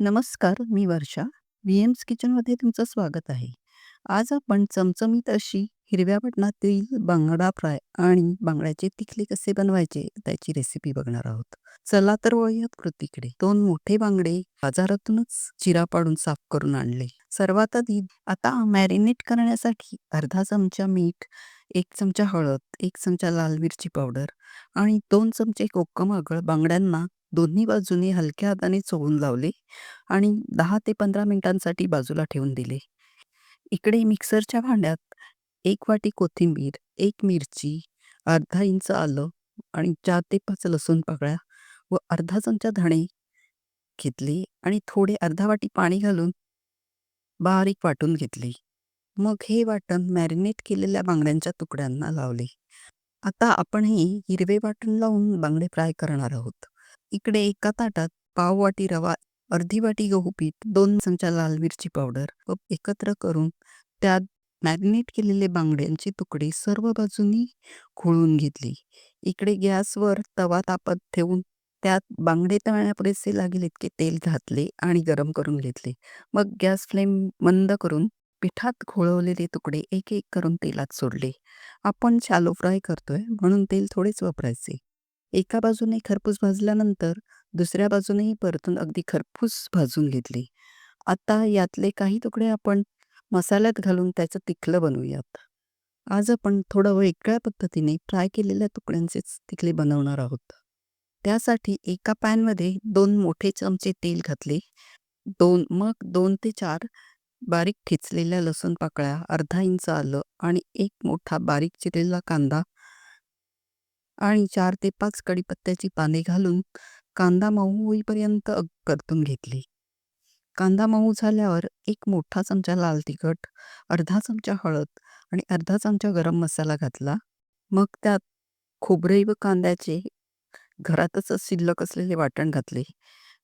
नमस्कार, मी वर्षा. व्हीएम्स किचनमध्ये तुमचं स्वागत आहे. आज आपण चमचमीत अशी हिरव्या बटणातील बांगडा फ्राय आणि बांगड्याचे तिखले कसे बनवायचे त्याची रेसिपी बघणार आहोत. चला तर वळूयात कृतीकडे. दोन मोठे बांगडे बाजारातूनच चिरा पाडून साफ करून आणले. सर्वात आधी आता मॅरिनेट करण्यासाठी अर्धा चमचा मीठ, एक चमचा हळद, एक चमचा लाल मिरची पावडर आणि 2 चमचे कोकम आगळ बांगड्यांना दोन्ही बाजूने हलक्या हाताने चोळून लावले आणि 10 ते 15 मिनिटांसाठी बाजूला ठेवून दिले. इकडे मिक्सरच्या भांड्यात 1 वाटी कोथिंबीर, 1 मिरची, अर्धा इंच आलं आणि 4 ते 5 लसूण पाकळ्या व अर्धा चमचा धणे घेतले आणि थोडे अर्धा वाटी पाणी घालून बारीक वाटून घेतले. मग हे वाटण मॅरिनेट केलेल्या बांगड्यांच्या तुकड्यांना लावले. आता आपण हे हिरवे वाटण लावून बांगडे फ्राय करणार आहोत. इकडे एका ताटात पाव वाटी रवा, अर्धी वाटी गहू पीठ, दोन चमचा लाल मिरची पावडर व एकत्र करून त्यात मॅरिनेट केलेले बांगड्यांचे तुकडे सर्व बाजूंनी खोळून घेतली इकडे गॅसवर तवा तापत ठेवून त्यात बांगडे तळण्यापुरेसे लागेल इतके तेल घातले आणि गरम करून घेतले. मग गॅस फ्लेम मंद करून पिठात घोळवलेले तुकडे एक-एक करून तेलात सोडले. आपण शालो फ्राय करतोय म्हणून तेल थोडेच वापरायचे. एका बाजूने खरपूस भाजल्यानंतर दुसऱ्या बाजूनेही परतून अगदी खरपूस भाजून घेतले. आता यातले काही तुकडे आपण मसाल्यात घालून त्याचं तिखलं बनवूयात. आज आपण थोडं वेगळ्या पद्धतीने फ्राय केलेल्या तुकड्यांचेच तिखले बनवणार आहोत. त्यासाठी एका पॅनमध्ये दोन मोठे चमचे तेल घातले. दोन मग दोन ते चार बारीक ठेचलेल्या लसूण पाकळ्या, अर्धा इंच आलं आणि एक मोठा बारीक चिरलेला कांदा आणि चार ते पाच कडीपत्त्याची पाने घालून कांदा मऊ होईपर्यंत परतून घेतले. कांदा मऊ झाल्यावर एक मोठा चमचा लाल तिखट, अर्धा चमचा हळद आणि अर्धा चमचा गरम मसाला घातला. मग त्यात खोबरे व कांद्याचे घरातच शिल्लक असलेले वाटण घातले.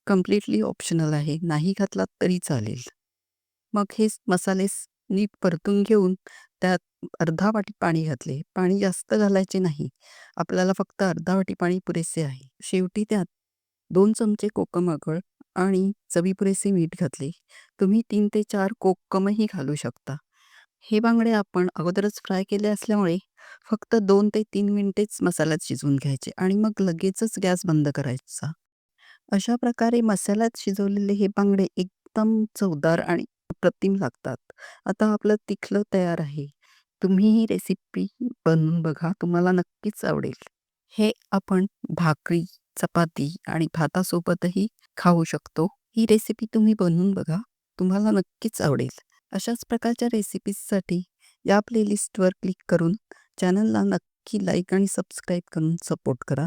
कंप्लीटली ऑप्शनल आहे. नाही घातलात तरी चालेल. मग हे मसाले नीट परतून घेऊन त्यात अर्धा वाटी पाणी घातले. पाणी जास्त घालायचे नाही. आपल्याला फक्त अर्धा वाटी पाणी पुरेसे आहे. शेवटी त्यात दोन चमचे कोकम आगळ आणि चवीपुरेसे मीठ घातले. तुम्ही तीन ते चार कोकमही घालू शकता. हे बांगडे आपण अगोदरच फ्राय केले असल्यामुळे फक्त दोन ते तीन मिनिटेच मसाल्यात शिजवून घ्यायचे आणि मग लगेचच गॅस बंद करायचा. अशा प्रकारे मसाल्यात शिजवलेले हे बांगडे एकदम चवदार आणि अप्रतिम लागतात. आता आपलं तिखलं तयार आहे. तुम्ही ही रेसिपी बनवून बघा. तुम्हाला नक्कीच आवडेल. हे आपण भाकरी, चपाती आणि भातासोबतही खाऊ शकतो. ही रेसिपी तुम्ही बनवून बघा. तुम्हाला नक्कीच आवडेल. अशाच प्रकारच्या रेसिपीजसाठी या प्लेलिस्टवर क्लिक करून चॅनलला नक्की लाईक आणि सबस्क्राईब करून सपोर्ट करा.